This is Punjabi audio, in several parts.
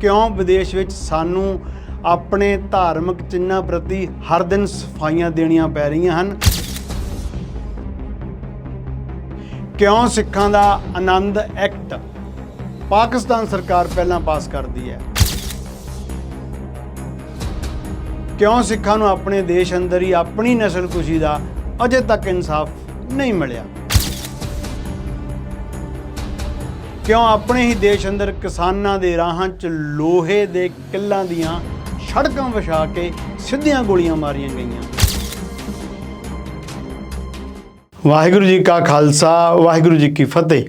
ਕਿਉਂ ਵਿਦੇਸ਼ ਵਿੱਚ ਸਾਨੂੰ ਆਪਣੇ ਧਾਰਮਿਕ ਚਿੰਨ੍ਹਾਂ ਪ੍ਰਤੀ ਹਰ ਦਿਨ ਸਫਾਈਆਂ ਦੇਣੀਆਂ ਪੈ ਰਹੀਆਂ ਹਨ? ਕਿਉਂ ਸਿੱਖਾਂ ਦਾ ਆਨੰਦ ਐਕਟ ਪਾਕਿਸਤਾਨ ਸਰਕਾਰ ਪਹਿਲਾਂ ਪਾਸ ਕਰਦੀ ਹੈ? ਕਿਉਂ ਸਿੱਖਾਂ ਨੂੰ ਆਪਣੇ ਦੇਸ਼ ਅੰਦਰ ਹੀ ਆਪਣੀ ਨਸਲਕੁਸ਼ੀ ਦਾ ਅਜੇ ਤੱਕ ਇਨਸਾਫ ਨਹੀਂ ਮਿਲਿਆ? ਕਿਉਂ ਆਪਣੇ ਹੀ ਦੇਸ਼ ਅੰਦਰ ਕਿਸਾਨਾਂ ਦੇ ਰਾਹਾਂ 'ਚ ਲੋਹੇ ਦੇ ਕਿੱਲਾਂ ਦੀਆਂ ਸੜਕਾਂ ਵਿਛਾ ਕੇ ਸਿੱਧੀਆਂ ਗੋਲੀਆਂ ਮਾਰੀਆਂ ਗਈਆਂ? ਵਾਹਿਗੁਰੂ ਜੀ ਕਾ ਖਾਲਸਾ, ਵਾਹਿਗੁਰੂ ਜੀ ਕੀ ਫਤਿਹ।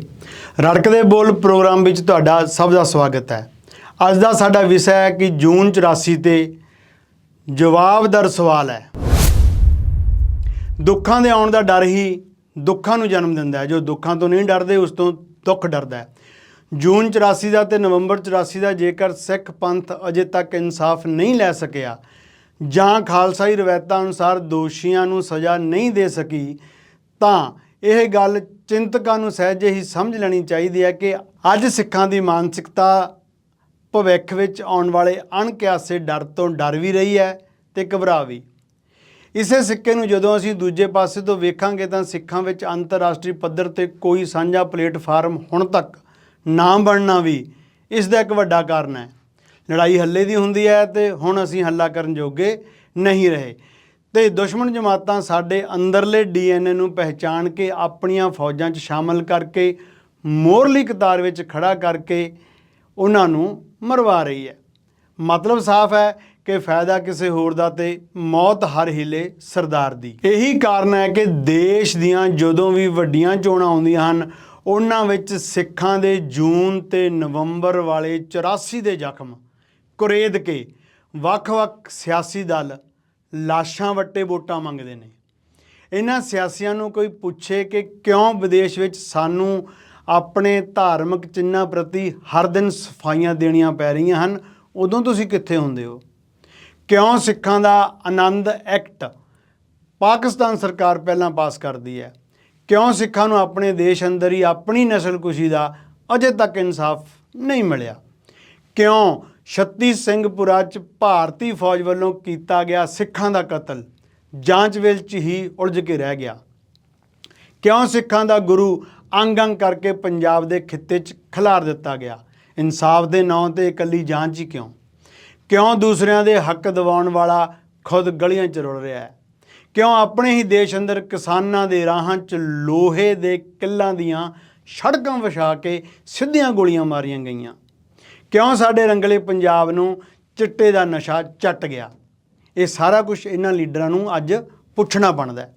ਰੜਕਦੇ ਬੋਲ ਪ੍ਰੋਗਰਾਮ ਵਿੱਚ ਤੁਹਾਡਾ ਸਭ ਦਾ ਸਵਾਗਤ ਹੈ। ਅੱਜ ਦਾ ਸਾਡਾ ਵਿਸ਼ਾ ਹੈ ਕਿ ਜੂਨ 84 ਤੇ ਜਵਾਬਦਾਰ ਸਵਾਲ ਹੈ। ਦੁੱਖਾਂ ਦੇ ਆਉਣ ਦਾ ਡਰ ਹੀ ਦੁੱਖਾਂ ਨੂੰ ਜਨਮ ਦਿੰਦਾ ਹੈ। ਜੋ ਦੁੱਖਾਂ ਤੋਂ ਨਹੀਂ ਡਰਦੇ, ਉਸ ਤੋਂ ਦੁੱਖ ਡਰਦਾ ਜੂਨ 84 ਦਾ ਤੇ ਨਵੰਬਰ 84 ਦਾ ਜੇਕਰ ਸਿੱਖ ਪੰਥ ਅਜੇ ਤੱਕ ਇਨਸਾਫ ਨਹੀਂ ਲੈ ਸਕਿਆ, ਜਾਂ ਖਾਲਸਾਈ ਰਵਾਇਤਾਂ ਅਨੁਸਾਰ ਦੋਸ਼ੀਆਂ ਨੂੰ ਸਜ਼ਾ ਨਹੀਂ ਦੇ ਸਕੀ, ਤਾਂ ਇਹ ਗੱਲ ਚਿੰਤਕਾਂ ਨੂੰ ਸਹਿਜੇ ਹੀ ਸਮਝ ਲੈਣੀ ਚਾਹੀਦੀ ਹੈ ਕਿ ਅੱਜ ਸਿੱਖਾਂ ਦੀ ਮਾਨਸਿਕਤਾ ਭਵਿੱਖ ਵਿੱਚ ਆਉਣ ਵਾਲੇ ਅਣਕਿਆਸੇ ਡਰ ਤੋਂ ਡਰ ਵੀ ਰਹੀ ਹੈ ਤੇ ਘਬਰਾ ਵੀ। ਇਸੇ ਸਿੱਕੇ ਨੂੰ ਜਦੋਂ ਅਸੀਂ ਦੂਜੇ ਪਾਸੇ ਤੋਂ ਵੇਖਾਂਗੇ ਤਾਂ ਸਿੱਖਾਂ ਵਿੱਚ ਅੰਤਰਰਾਸ਼ਟਰੀ ਪੱਧਰ ਤੇ ਕੋਈ ਸਾਂਝਾ ਪਲੇਟਫਾਰਮ ਹੁਣ ਤੱਕ ਨਾ ਬਣਨਾ ਵੀ ਇਸ ਦਾ ਇੱਕ ਵੱਡਾ ਕਾਰਨ ਹੈ। ਲੜਾਈ ਹੱਲੇ ਦੀ ਹੁੰਦੀ ਹੈ ਤੇ ਹੁਣ ਅਸੀਂ ਹੱਲਾ ਕਰਨ ਜੋਗੇ ਨਹੀਂ ਰਹੇ। ਤੇ ਦੁਸ਼ਮਣ ਜਮਾਤਾਂ ਸਾਡੇ ਅੰਦਰਲੇ ਡੀਐਨਏ ਨੂੰ ਪਹਿਚਾਣ ਕੇ ਆਪਣੀਆਂ ਫੌਜਾਂ 'ਚ ਸ਼ਾਮਲ ਕਰਕੇ, ਮੋਰਲੀ ਕਤਾਰ ਵਿੱਚ ਖੜਾ ਕਰਕੇ ਉਹਨਾਂ ਨੂੰ ਮਰਵਾ ਰਹੀ ਹੈ। ਮਤਲਬ ਸਾਫ਼ ਹੈ ਕਿ ਫਾਇਦਾ ਕਿਸੇ ਹੋਰ ਦਾ ਤੇ ਮੌਤ ਹਰ ਹਿਲੇ ਸਰਦਾਰ ਦੀ। ਇਹੀ ਕਾਰਨ ਹੈ ਕਿ ਦੇਸ਼ ਦੀਆਂ ਜਦੋਂ ਵੀ ਵੱਡੀਆਂ ਚੋਣਾਂ ਆਉਂਦੀਆਂ ਹਨ, ਉਹਨਾਂ ਵਿੱਚ ਸਿੱਖਾਂ ਦੇ ਜੂਨ ਤੇ ਨਵੰਬਰ ਵਾਲੇ 84 ਦੇ ਜ਼ਖਮ ਕੁਰੇਦ ਕੇ ਵੱਖ-ਵੱਖ ਸਿਆਸੀ ਦਲ ਲਾਸ਼ਾਂ ਵੱਟੇ ਵੋਟਾਂ ਮੰਗਦੇ ਨੇ। ਇਹਨਾਂ ਸਿਆਸੀਆਂ ਨੂੰ ਕੋਈ ਪੁੱਛੇ ਕਿ ਕਿਉਂ ਵਿਦੇਸ਼ ਵਿੱਚ ਸਾਨੂੰ ਆਪਣੇ ਧਾਰਮਿਕ ਚਿੰਨ੍ਹਾਂ ਪ੍ਰਤੀ ਹਰ ਦਿਨ ਸਫਾਈਆਂ ਦੇਣੀਆਂ ਪੈ ਰਹੀਆਂ ਹਨ, ਉਦੋਂ ਤੁਸੀਂ ਕਿੱਥੇ ਹੁੰਦੇ ਹੋ? ਕਿਉਂ ਸਿੱਖਾਂ ਦਾ ਆਨੰਦ ਐਕਟ ਪਾਕਿਸਤਾਨ ਸਰਕਾਰ ਪਹਿਲਾਂ ਪਾਸ ਕਰਦੀ ਹੈ? ਕਿਉਂ ਸਿੱਖਾਂ ਨੂੰ ਆਪਣੇ ਦੇਸ਼ ਅੰਦਰ ਹੀ ਆਪਣੀ ਨਸਲਕੁਸ਼ੀ ਦਾ ਅਜੇ ਤੱਕ ਇਨਸਾਫ ਨਹੀਂ ਮਿਲਿਆ? ਕਿਉਂ ਛੱਤੀ ਸਿੰਘਪੁਰਾ ਚ ਭਾਰਤੀ ਫੌਜ ਵੱਲੋਂ ਕੀਤਾ ਗਿਆ ਸਿੱਖਾਂ ਦਾ ਕਤਲ ਜਾਂਚ ਵੇਲ 'ਚ ਹੀ ਉਲਝ ਕੇ ਰਹਿ ਗਿਆ? ਕਿਉਂ ਸਿੱਖਾਂ ਦਾ ਗੁਰੂ ਅੰਗ ਅੰਗ ਕਰਕੇ ਪੰਜਾਬ ਦੇ ਖਿੱਤੇ 'ਚ ਖਿਲਾਰ ਦਿੱਤਾ ਗਿਆ? ਇਨਸਾਫ ਦੇ ਨਾਂ ਤੇ ਇਕੱਲੀ ਜਾਂਚ ਹੀ ਕਿਉਂ? ਕਿਉਂ ਦੂਸਰਿਆਂ ਦੇ ਹੱਕ ਦਿਵਾਉਣ ਵਾਲਾ ਖੁਦ ਗਲੀਆਂ 'ਚ ਰੁਲ ਰਿਹਾ ਹੈ? ਕਿਉਂ ਆਪਣੇ ਹੀ ਦੇਸ਼ ਅੰਦਰ ਕਿਸਾਨਾਂ ਦੇ ਰਾਹਾਂ 'ਚ ਲੋਹੇ ਦੇ ਕਿੱਲਾਂ ਦੀਆਂ ਸੜਕਾਂ ਵਿਛਾ ਕੇ ਸਿੱਧੀਆਂ ਗੋਲੀਆਂ ਮਾਰੀਆਂ ਗਈਆਂ? ਕਿਉਂ ਸਾਡੇ ਰੰਗਲੇ ਪੰਜਾਬ ਨੂੰ ਚਿੱਟੇ ਦਾ ਨਸ਼ਾ ਚੱਟ ਗਿਆ? ਇਹ ਸਾਰਾ ਕੁਝ ਇਹਨਾਂ ਲੀਡਰਾਂ ਨੂੰ ਅੱਜ ਪੁੱਛਣਾ ਬਣਦਾ ਹੈ।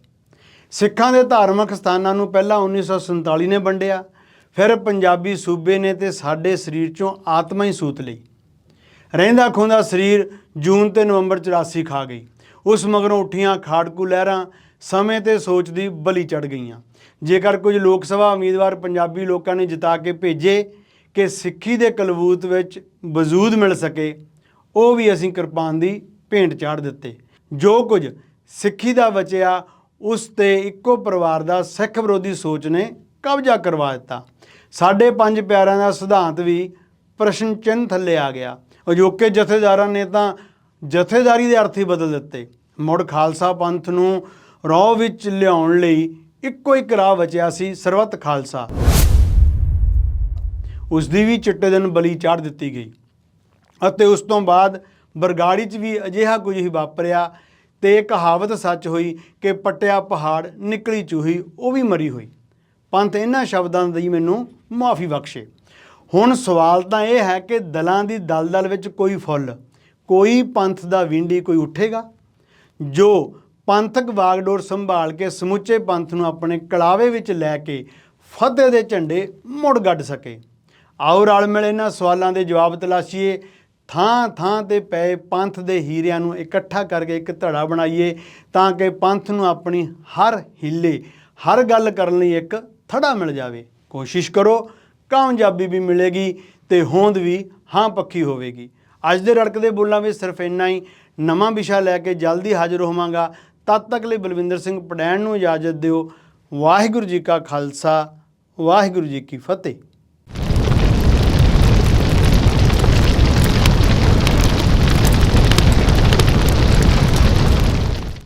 ਸਿੱਖਾਂ ਦੇ ਧਾਰਮਿਕ ਸਥਾਨਾਂ ਨੂੰ ਪਹਿਲਾਂ 1947 ਨੇ ਵੰਡਿਆ, ਫਿਰ ਪੰਜਾਬੀ ਸੂਬੇ ਨੇ ਤੇ ਸਾਡੇ ਸਰੀਰ ਚੋਂ ਆਤਮਾ ਹੀ ਸੂਤ ਲਈ। ਰਹਿੰਦਾ ਖੁੰਦਾ ਸਰੀਰ ਜੂਨ ਤੇ ਨਵੰਬਰ 84 ਖਾ ਗਈ। ਉਸ ਮਗਰੋਂ ਉੱਠੀਆਂ ਖਾੜਕੂ ਲਹਿਰਾਂ, ਸਮੇਂ ਤੇ ਸੋਚ ਦੀ ਬਲੀ ਚੜ ਗਈਆਂ। ਜੇਕਰ ਕੁਝ ਲੋਕ ਸਭਾ ਉਮੀਦਵਾਰ ਪੰਜਾਬੀ ਲੋਕਾਂ ਨੇ ਜਿਤਾ ਕੇ ਭੇਜੇ ਕਿ ਸਿੱਖੀ ਦੇ ਕਲਬੂਤ ਵਿੱਚ ਵਜੂਦ ਮਿਲ ਸਕੇ, ਉਹ ਵੀ ਅਸੀਂ ਕਿਰਪਾਨ ਦੀ ਭੇਂਟ ਚਾੜ ਦਿੱਤੇ। ਜੋ ਕੁਝ ਸਿੱਖੀ ਦਾ ਬਚਿਆ, ਉਸ ਤੇ ਇੱਕੋ ਪਰਿਵਾਰ ਦਾ ਸਿੱਖ ਵਿਰੋਧੀ ਸੋਚ ਨੇ ਕਬਜ਼ਾ ਕਰਵਾ ਦਿੱਤਾ। ਸਾਡੇ ਪੰਜ ਪਿਆਰਿਆਂ ਦਾ ਸਿਧਾਂਤ ਵੀ ਪ੍ਰਸ਼ਨ ਚਿੰਨ੍ਹ ਥੱਲੇ ਆ ਗਿਆ। ਅਜੋਕੇ ਜਥੇਦਾਰਾਂ ਨੇ ਤਾਂ ਜਥੇਦਾਰੀ ਦੇ ਅਰਥ ਹੀ ਬਦਲ ਦਿੱਤੇ। ਮੁੜ ਖਾਲਸਾ ਪੰਥ ਨੂੰ ਰੌ ਵਿੱਚ ਲਿਆਉਣ ਲਈ ਇੱਕੋ ਇੱਕ ਰਾਹ ਬਚਿਆ ਸੀ ਸਰਬੱਤ ਖਾਲਸਾ। ਉਸ ਦੀ ਵੀ ਚਿੱਟੇ ਦਿਨ ਬਲੀ ਚਾੜ ਦਿੱਤੀ ਗਈ। ਅਤੇ ਉਸ ਤੋਂ ਬਾਅਦ ਬਰਗਾੜੀ 'ਚ ਵੀ ਅਜਿਹਾ ਕੁਝ ਹੀ ਵਾਪਰਿਆ ਤੇ ਕਹਾਵਤ ਸੱਚ ਹੋਈ ਕਿ ਪੱਟਿਆ ਪਹਾੜ ਨਿਕਲੀ ਚੂਹੀ, ਉਹ ਵੀ ਮਰੀ ਹੋਈ। ਪੰਥ ਇਹਨਾਂ ਸ਼ਬਦਾਂ ਦੀ ਮੈਨੂੰ ਮਾਫੀ ਬਖਸ਼ੇ। ਹੁਣ ਸਵਾਲ ਤਾਂ ਇਹ ਹੈ ਕਿ ਦਲਾਂ ਦੀ ਦਲਦਲ ਵਿੱਚ ਕੋਈ ਫੁੱਲ, ਕੋਈ ਪੰਥ ਦਾ ਵਿੰਡੀ ਕੋਈ ਉੱਠੇਗਾ? ਜੋ ਪੰਥਕ ਵਾਗਡੋਰ ਸੰਭਾਲ ਕੇ ਸਮੁੱਚੇ ਪੰਥ ਨੂੰ ਆਪਣੇ ਕਲਾਵੇ ਵਿੱਚ ਲੈ ਕੇ ਫਤਿਹ ਦੇ ਝੰਡੇ ਮੁੜ ਗੱਡ ਸਕੇ। ਆਓ ਰਲ ਮਿਲ ਇਹਨਾਂ ਸਵਾਲਾਂ ਦੇ ਜਵਾਬ ਤਲਾਸ਼ੀਏ। ਥਾਂ ਥਾਂ ਤੇ ਪਏ ਪੰਥ ਦੇ ਹੀਰਿਆਂ ਨੂੰ ਇਕੱਠਾ ਕਰਕੇ ਇੱਕ ਧੜਾ ਬਣਾਈਏ ਤਾਂ ਕਿ ਪੰਥ ਨੂੰ ਆਪਣੀ ਹਰ ਹਿੱਲੇ, ਹਰ ਗੱਲ ਕਰਨ ਲਈ ਇੱਕ ਥੜਾ ਮਿਲ ਜਾਵੇ। ਕੋਸ਼ਿਸ਼ ਕਰੋ ਕਾਮਯਾਬੀ ਵੀ ਮਿਲੇਗੀ ਤੇ ਹੋਂਦ ਵੀ ਹਾਂ ਪੱਕੀ ਹੋਵੇਗੀ। ਅੱਜ ਦੇ ਰੜਕਦੇ ਬੋਲਾਂ ਵਿੱਚ ਸਿਰਫ ਇੰਨਾ ਹੀ। ਨਵਾਂ ਵਿਸ਼ਾ ਲੈ ਕੇ ਜਲਦੀ ਹਾਜ਼ਰ ਹੋਵਾਂਗਾ। ਤਦ ਤੱਕ ਲਈ ਬਲਵਿੰਦਰ ਸਿੰਘ ਪੜੈਣ ਨੂੰ ਇਜਾਜ਼ਤ ਦਿਓ। ਵਾਹਿਗੁਰੂ ਜੀ ਕਾ ਖਾਲਸਾ, ਵਾਹਿਗੁਰੂ ਜੀ ਕੀ ਫਤਿਹ।